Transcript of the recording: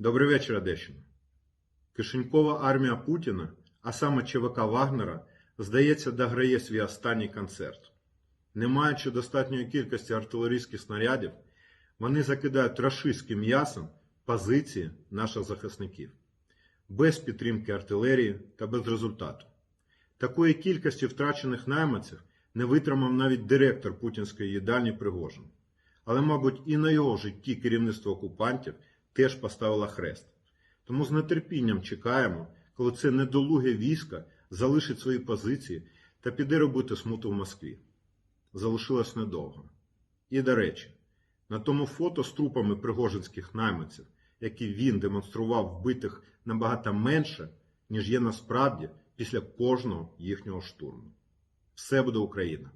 Добрий вечір, Одещина. Кишенькова армія Путіна, а саме ЧВК Вагнера, здається, дограє свій останній концерт. Не маючи достатньої кількості артилерійських снарядів, вони закидають рашистським м'ясом позиції наших захисників без підтримки артилерії та без результату. Такої кількості втрачених найманців не витримав навіть директор путінської їдальні Пригожин. Але, мабуть, і на його житті керівництво окупантів теж поставило хрест. Тому з нетерпінням чекаємо, коли це недолуге військо залишить свої позиції та піде робити смуту в Москві. Залишилось недовго. І, до речі, на тому фото з трупами пригожинських найманців, які він демонстрував вбитих набагато менше, ніж є насправді після кожного їхнього штурму. Все буде Україна!